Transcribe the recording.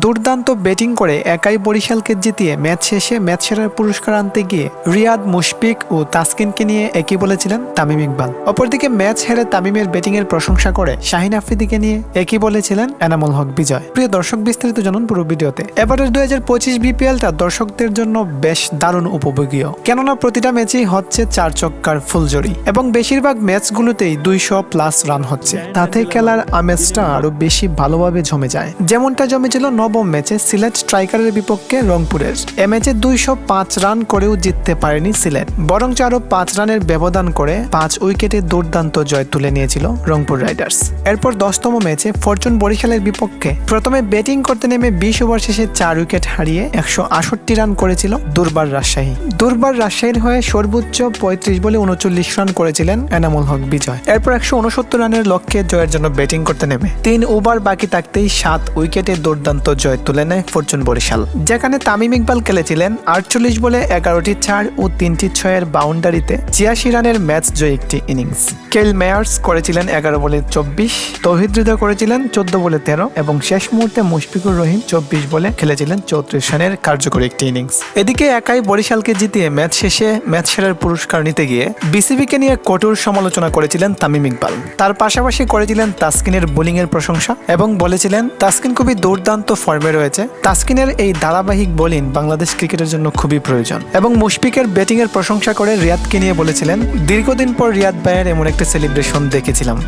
দুর্দান্ত ব্যাটিং করে একাই বরিশালকে জিতিয়ে ম্যাচ শেষে ম্যাচ সেরার পুরস্কার আনতে গিয়ে রিয়াদ মুশফিক ও তাসকিনকে নিয়ে একই বলেছিলেন তামিম ইকবাল। অপরদিকে ম্যাচ হেরে তামিমের ব্যাটিং এর প্রশংসা করে শাহিন আফ্রিদিকে নিয়ে একই বলেছিলেন এনামুল হক বিজয়। প্রিয় দর্শক, বিস্তারিত জানুন পুরো ভিডিওতে। এবারের দুই হাজার পঁচিশ বিপিএলটা দর্শকদের জন্য বেশ দারুণ উপভোগীয়। কেননা প্রতিটা ম্যাচেই হচ্ছে চার চক্কার ফুলজড়ি এবং বেশিরভাগ ম্যাচগুলোতেই দুইশো প্লাস রান হচ্ছে। তাতে খেলার আমেজটা আরও বেশি ভালোভাবে জমে যায়। যেমনটা জমেছিল নবম ম্যাচে সিলেট স্ট্রাইকারের বিপক্ষে রংপুরের। এ ম্যাচে দুইশো পাঁচ রান করেও জিততে পারেনি সিলেট। বরঞ্চ আরও পাঁচ রানের ব্যবধান করে পাঁচ উইকেটে দুর্দান্ত জয় তুলে নিয়েছিল রংপুর রাইডার্স। এরপর দশতম ম্যাচে ফরচুন বরিশালের বিপক্ষে প্রথমে ব্যাটিং করতে নেমে বিশ ওভার শেষে চার উইকেট হারিয়ে একশো আষট্টি রান করেছিল দুর্বার রাজশাহী। দুর্বার রাজশাহীর হয়ে সর্বোচ্চ পঁয়ত্রিশ বলে উনচল্লিশ রান করেছিলেন এনামুল হক বিজয়। এরপর একশো উনসত্তর রানের লক্ষ্যে জয়ের জন্য ব্যাটিং করতে নেমে। তিন ওভার বাকি থাকতেই সাত উইকেটে দুর্দান্ত জয় তুলে নেয় ফরচুন বরিশাল। যেখানে তামিম ইকবাল খেলেছিলেন আটচল্লিশ বলে এগারোটি চার ও তিনটি ছয়ের বাউন্ডারিতে ছিয়াশি রানের ম্যাচ জয়ী একটি ইনিংস। কেল মেয়ার্স করেছিলেন এগারো বলে চব্বিশ, তৌহিদ হৃদয় করেছিলেন চোদ্দ বলে তেরো এবং শেষ মুহূর্তে মুশফিকুর রহিম চব্বিশ বলে খেলেছিলেন চৌত্রিশ রানের কার্যকরী একটি ইনিংস। এদিকে একাই বরিশালকে জিতিয়ে ম্যাচ শেষে ম্যাচ সেরার পুরস্কার নিতে গিয়ে বিসিবিকে নিয়ে কঠোর সমালোচনা করেছিলেন তামিম ইকবাল। তার পাশাপাশি করেছিলেন তাসকিনের বোলিং এর প্রশংসা এবং বলেছিলেন, তাসকিন খুবই দুর্দান্ত ফর্মে রয়েছে। তাসকিনের এই ধারাবাহিক বোলিং বাংলাদেশ ক্রিকেটের জন্য খুবই প্রয়োজন এবং মুশফিকের ব্যাটিং এর প্রশংসা করে রিয়াদকে নিয়ে বলেছিলেন, দীর্ঘদিন পর রিয়াদ ভাইয়ের এমন একটা সেলিব্রেশন দেখেছিলাম।